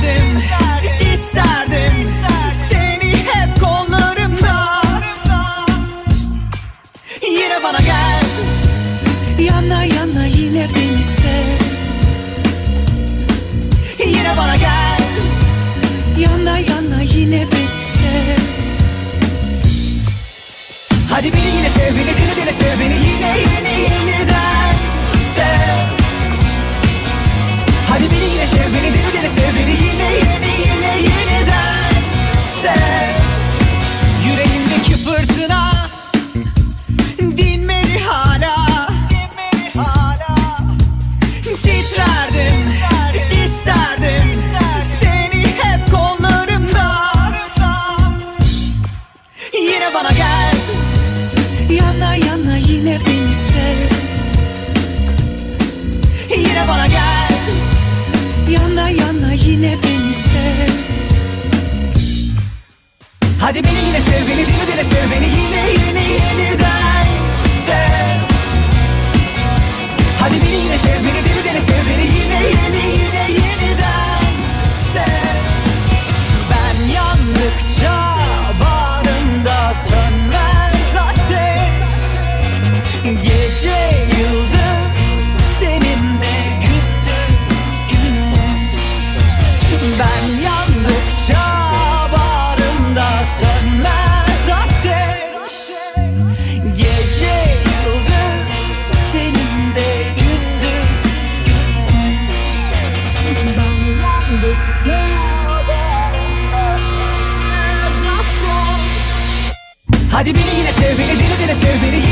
Then. Yine beni sev Yine bana gel. Yana yana yine beni sev. Hadi beni yine sev beni deli deli sev beni yine yeni yeniden. Hadi beni yine sev beni deli deli sev beni.